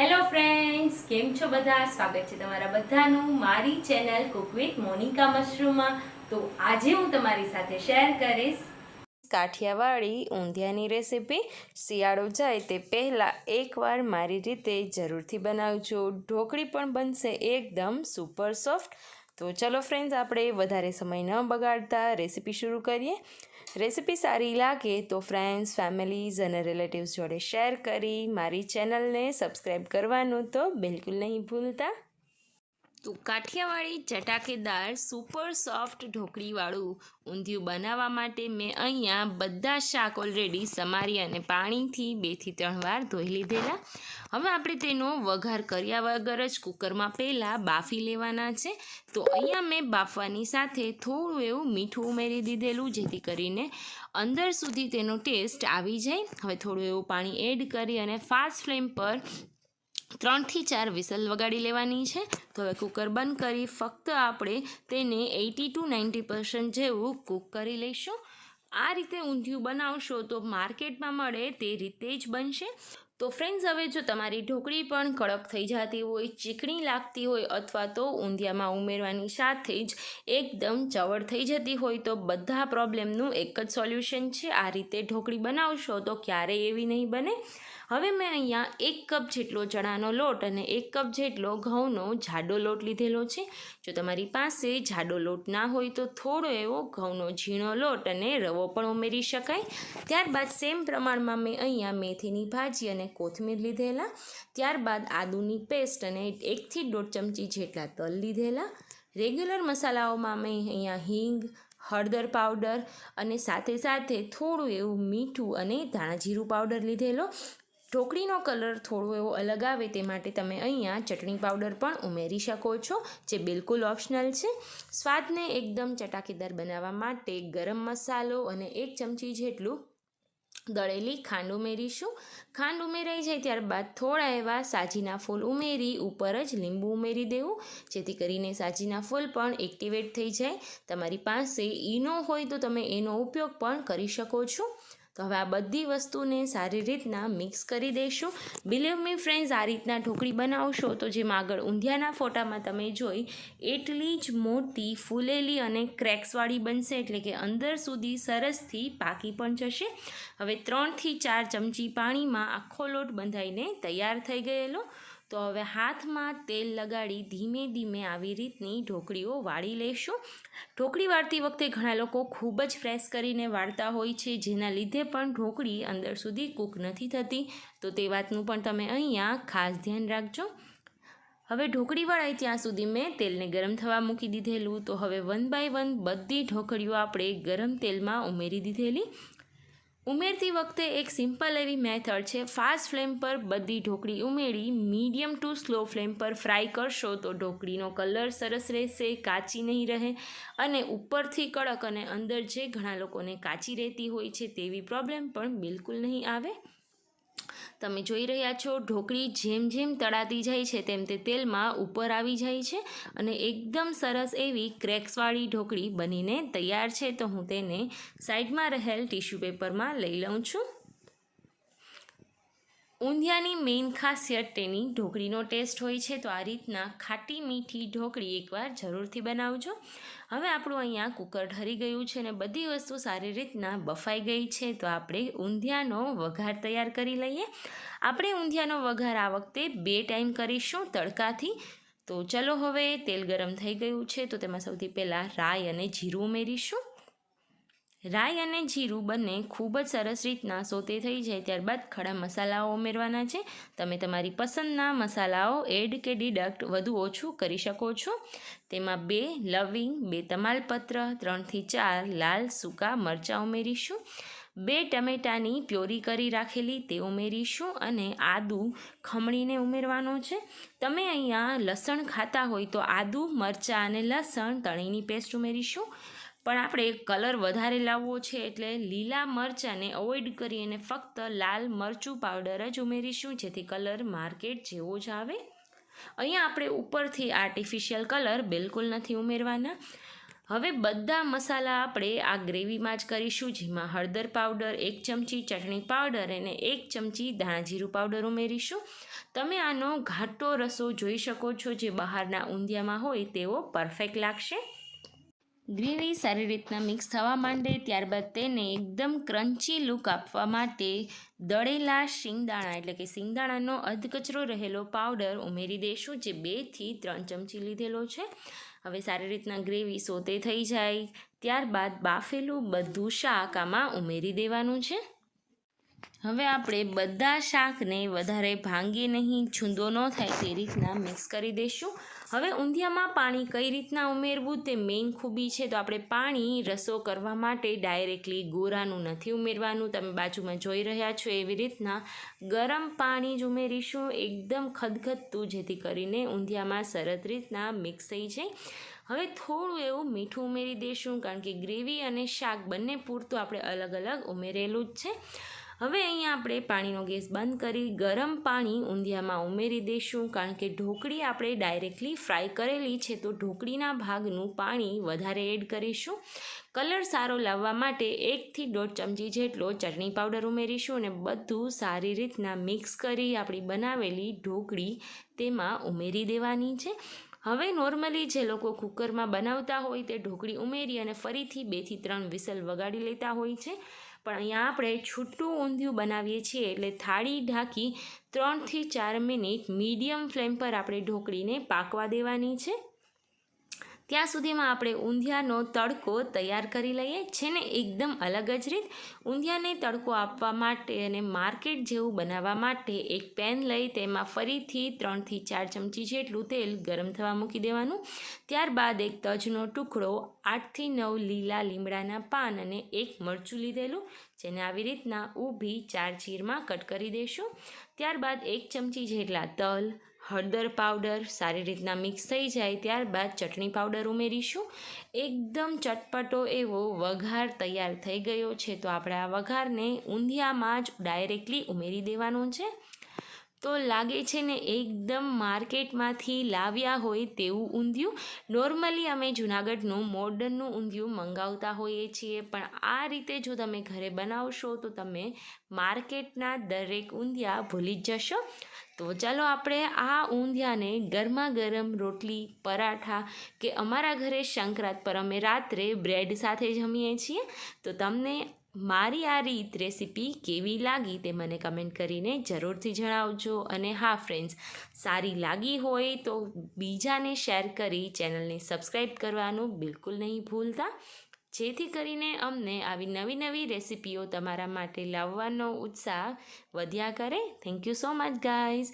Hello friends કેમ છો બધા? સ્વાગત છે તમારા બધાનું મારી ચેનલ કુક વિથ મોનિકા મશરૂમમાં તો આજે હું તમારી સાથે શેર કરીશ કાઠિયાવાડી ઊંધિયાની રેસીપી શિયાળો જાય તે પહેલાં એકવાર મારી રીતે જરૂરથી બનાવજો. ઢોકળી પણ બનશે એકદમ સુપર સોફ્ટ તો ચલો ફ્રેન્ડ્સ આપણે વધારે સમય ન બગાડતા રેસીપી શરૂ કરીએ. રેસીપી સારી લાગે તો ફ્રેન્ડ્સ ફેમિલીઝ અને રિલેટિવ્સ જોડે શેર કરી મારી ચેનલને સબસ્ક્રાઈબ કરવાનું તો બિલકુલ નહીં ભૂલતા. તો કાઠિયાવાડી ચટાકેદાર સુપર સોફ્ટ ઢોકળીવાળું ઊંધિયું બનાવવા માટે મેં અહીંયા બધા શાક ઓલરેડી સમારી અને પાણીથી બેથી ત્રણ વાર ધોઈ લીધેલા. હવે આપણે તેનો વઘાર કર્યા વગર જ કુકરમાં પહેલાં બાફી લેવાના છે. તો અહીંયા મેં બાફવાની સાથે થોડું એવું મીઠું ઉમેરી દીધેલું, જેથી કરીને અંદર સુધી તેનો ટેસ્ટ આવી જાય. હવે થોડું એવું પાણી એડ કરી અને ફાસ્ટ ફ્લેમ પર ત્રણથી ચાર વિસલ વગાડી લેવાની છે. તો હવે કુકર બંધ કરી ફક્ત આપણે તેને એટી ટુ નાઇન્ટી પર્સન્ટ જેવું કૂક કરી લઈશું. આ રીતે ઊંધિયું બનાવશો તો માર્કેટમાં મળે તે રીતે જ બનશે. તો ફ્રેન્ડ્સ હવે જો તમારી ઢોકળી પણ કડક થઈ જતી હોય, ચીકણી લાગતી હોય અથવા તો ઊંધિયામાં ઉમેરવાની સાથે જ એકદમ ચવડ થઈ જતી હોય, તો બધા પ્રોબ્લેમનું એક જ સોલ્યુશન છે. આ રીતે ઢોકળી બનાવશો તો ક્યારેય એવી નહીં બને. હવે મેં અહીંયા એક કપ જેટલો ચણાનો લોટ અને એક કપ જેટલો ઘઉંનો જાડો લોટ લીધેલો છે. જો તમારી પાસે જાડો લોટ ના હોય તો થોડો એવો ઘઉંનો ઝીણો લોટ અને રવો પણ ઉમેરી શકાય. ત્યારબાદ સેમ પ્રમાણમાં મેં અહીંયા મેથીની ભાજી અને કોથમીર લીધેલા. ત્યારબાદ આદુની પેસ્ટ અને એકથી દોઢ ચમચી જેટલા તલ લીધેલા. રેગ્યુલર મસાલાઓમાં મેં અહીંયા હિંગ, હળદર પાવડર અને સાથે સાથે થોડું એવું મીઠું અને ધાણા જીરું પાવડર લીધેલો. ઢોકળીનો કલર થોડો એવો અલગ આવે તે માટે તમે અહીંયા ચટણી પાવડર પણ ઉમેરી શકો છો, જે બિલકુલ ઓપ્શનલ છે. સ્વાદને એકદમ ચટાકેદાર બનાવવા માટે ગરમ મસાલો અને એક ચમચી જેટલું દળેલી ખાંડ ઉમેરીશું. ખાંડ ઉમેરાઈ જાય ત્યારબાદ થોડા એવા સાજીના ફૂલ ઉમેરી ઉપર જ લીંબુ ઉમેરી દેવું, જેથી કરીને સાજીના ફૂલ પણ એક્ટિવેટ થઈ જાય. તમારી પાસે ઈનો હોય તો તમે એનો ઉપયોગ પણ કરી શકો છો. તો હવે આ બધી વસ્તુને સારી રીતના મિક્સ કરી દઈશું. બિલીવ મી ફ્રેન્ડ્સ આ રીતના ઢોકળી બનાવશો તો જેમ આગળ ઊંધિયાના ફોટામાં તમે જોઈ એટલી જ મોટી, ફૂલેલી અને ક્રેક્સવાળી બનશે એટલે કે અંદર સુધી સરસથી પાકી પણ જશે. હવે ત્રણથી ચાર ચમચી પાણીમાં આખો લોટ બંધાઈને તૈયાર થઈ ગયેલો. તો હવે હાથમાં તેલ લગાડી ધીમે ધીમે આવી રીતની ઢોકળીઓ વાળી લઈશું ઢોકળી વાળતી વખતે ઘણા લોકો ખૂબ જ ફ્રેશ કરીને વાળતા હોય છે, જેના લીધે પણ ઢોકળી અંદર સુધી કૂક નથી થતી. તો તે વાતનું પણ તમે અહીંયા ખાસ ધ્યાન રાખજો. હવે ઢોકળી વળાય ત્યાં સુધી મેં તેલને ગરમ થવા મૂકી દીધેલું. તો હવે વન બાય વન બધી ઢોકળીઓ આપણે ગરમ તેલમાં ઉમેરી દીધેલી. ઉમેરતી વખતે એક સિમ્પલ એવી મેથડ છે ફાસ્ટ ફ્લેમ પર બધી ઢોકળી ઉમેરી મીડિયમ ટુ સ્લો ફ્લેમ પર ફ્રાય કરશો તો ઢોકળીનો કલર સરસ રહેશે, કાચી નહીં રહે અને ઉપરથી કડક અને અંદર જે ઘણા લોકોને કાચી રહેતી હોય છે તેવી પ્રોબ્લેમ પણ બિલકુલ નહીં આવે. તમે જોઈ રહ્યા છો, ઢોકળી જેમ જેમ તળાતી જાય છે, તેમ તે તેલમાં ઉપર આવી જાય છે અને એકદમ સરસ એવી ક્રેક્સવાળી ઢોકળી બનીને તૈયાર છે. તો હું તેને સાઈડમાં રહેલ ટીશ્યુ પેપરમાં લઈ લઉં છું. ઊંધિયાની મેઇન ખાસિયત તેની ઢોકળીનો ટેસ્ટ હોય છે, તો આ રીતના ખાટી મીઠી ઢોકળી એકવાર જરૂરથી બનાવજો. હવે આપણું અહીંયા કુકર ઠરી ગયું છે અને બધી વસ્તુ સારી રીતના બફાઈ ગઈ છે, તો આપણે ઊંધિયાનો વઘાર તૈયાર કરી લઈએ. આપણે ઊંધિયાનો વઘાર આ વખતે બે ટાઈમ કરીશું તડકાથી. તો ચલો હવે તેલ ગરમ થઈ ગયું છે, તો તેમાં સૌથી પહેલાં રાઈ અને જીરું ઉમેરીશું. રાઈ અને જીરું બંને ખૂબ જ સરસ રીતના સોતે થઈ જાય ત્યારબાદ ખડા મસાલાઓ ઉમેરવાના છે. તમે તમારી પસંદના મસાલાઓ એડ કે ડિડક્ટ વધુ ઓછું કરી શકો છો. તેમાં બે લવિંગ, બે તમાલપત્ર, ત્રણથી ચાર લાલ સૂકા મરચાં ઉમેરીશું. બે ટમેટાની પ્યોરી કરી રાખેલી તે ઉમેરીશું અને આદું ખમણીને ઉમેરવાનો છે. તમે અહીંયા લસણ ખાતા હોય તો આદું, મરચાં અને લસણ તળીની પેસ્ટ ઉમેરીશું. પણ આપણે કલર વધારે લાવવો છે એટલે લીલા મરચાંને અવોઇડ કરી અને ફક્ત લાલ મરચું પાવડર જ ઉમેરીશું, જેથી કલર માર્કેટ જેવો જ આવે. અહીંયા આપણે ઉપરથી આર્ટિફિશિયલ કલર બિલકુલ નથી ઉમેરવાના. હવે બધા મસાલા આપણે આ ગ્રેવીમાં જ કરીશું, જેમાં હળદર પાવડર, એક ચમચી ચટણી પાવડર અને એક ચમચી ધાણાજીરું પાવડર ઉમેરીશું. તમે આનો ઘાટો રસો જોઈ શકો છો, જે બહારના ઊંધિયામાં હોય તેવો પરફેક્ટ લાગશે. ગ્રેવી સારી રીતના મિક્સ થવા માંડે, ત્યારબાદ તેને એકદમ ક્રન્ચી લુક આપવા માટે દળેલા શિંગદાણા, એટલે કે શિંગદાણાનો અધકચરો રહેલો પાવડર ઉમેરી દઈશું જે બેથી ત્રણ ચમચી લીધેલો છે. હવે સારી રીતના ગ્રેવી સોતે થઈ જાય, ત્યારબાદ બાફેલું બધું શાક આમાં ઉમેરી દેવાનું છે. હવે આપણે બધા શાકને વધારે ભાંગી નહીં, છૂંદો ન થાય તે રીતના મિક્સ કરી દઈશું હવે ઊંધિયામાં પાણી કઈ રીતના ઉમેરવું તે મેઇન ખૂબી છે તો આપણે પાણી રસો કરવા માટે ડાયરેક્ટલી ગોરાનું નથી ઉમેરવાનું. તમે બાજુમાં જોઈ રહ્યા છો એવી રીતના ગરમ પાણી જ ઉમેરીશું. એકદમ ખદખદતું જેથી કરીને ઊંધિયામાં સરસ રીતના મિક્સ થઈ જાય. હવે થોડું એવું મીઠું ઉમેરી દઈશું કારણ કે ગ્રેવી અને શાક બંને પૂરતું આપણે અલગ અલગ ઉમેરેલું જ છે. હવે અહીંયા આપણે પાણીનો ગેસ બંધ કરી ગરમ પાણી ઊંધિયામાં ઉમેરી દઈશું, કારણ કે ઢોકળી આપણે ડાયરેક્ટલી ફ્રાય કરેલી છે, તો ઢોકળીના ભાગનું પાણી વધારે એડ કરીશું. કલર સારો લાવવા માટે એકથી દોઢ ચમચી જેટલો ચટણી પાવડર ઉમેરીશું અને બધું સારી રીતના મિક્સ કરી આપણી બનાવેલી ઢોકળી તેમાં ઉમેરી દેવાની છે. હવે નોર્મલી જે લોકો કુકરમાં બનાવતા હોય તે ઢોકળી ઉમેરી અને ફરીથી બેથી ત્રણ વિસલ વગાડી લેતા હોય છે. પણ અહીંયા આપણે છૂટું ઊંધિયું બનાવીએ છીએ એટલે થાળી ઢાંકી ત્રણથી ચાર મિનિટ મીડિયમ ફ્લેમ પર આપણે ઢોકળીને પાકવા દેવાની છે. ત્યાં સુધીમાં આપણે ઊંધિયાનો તડકો તૈયાર કરી લઈએ, છે ને? એકદમ અલગ જ રીત. ઊંધિયાને તડકો આપવા માટે અને માર્કેટ જેવું બનાવવા માટે એક પેન લઈ, તેમાં ફરીથી ત્રણથી ચાર ચમચી જેટલું તેલ ગરમ થવા મૂકી દેવાનું. ત્યારબાદ એક તજનો ટુકડો આઠથી નવ લીલા લીમડાના પાન અને એક મરચું લીધેલું, જેને આવી રીતના ઊભી ચાર ચીરમાં કટ કરી દઈશું ત્યારબાદ એક ચમચી જેટલા તલ હળદર પાવડર સારી રીતના મિક્સ થઈ જાય ત્યારબાદ ચટણી પાવડર ઉમેરીશું. એકદમ ચટપટો એવો વઘાર તૈયાર થઈ ગયો છે, તો આપણે આ વઘારને ઊંધિયામાં જ ડાયરેક્ટલી ઉમેરી દેવાનો છે. તો લાગે છે ને એકદમ માર્કેટમાંથી લાવ્યા હોય તેવું ઊંધિયું. નોર્મલી અમે જુનાગઢનું મોડર્નનું ઊંધિયું મંગાવતા હોઈએ છીએ, પણ આ રીતે જો તમે ઘરે બનાવશો તો તમે માર્કેટના દરેક ઊંધિયા ભૂલી જ જશો. તો ચાલો આપણે આ ઊંધિયાને ગરમા ગરમ રોટલી, પરાઠા કે અમારા ઘરે સંક્રાંત પર અમે રાત્રે બ્રેડ સાથે જમીએ છીએ. તો તમને મારી આ રીત રેસીપી કેવી લાગી તે મને કમેન્ટ કરીને જરૂરથી જણાવજો. અને હા ફ્રેન્ડ્સ સારી લાગી હોય તો બીજાને શેર કરી ચેનલને સબસ્ક્રાઈબ કરવાનું બિલકુલ નહીં ભૂલતા. જેથી કરીને અમને આવી નવી નવી રેસીપીઓ તમારા માટે લાવવાનો ઉત્સાહ વધ્યા કરે. Thank you so much guys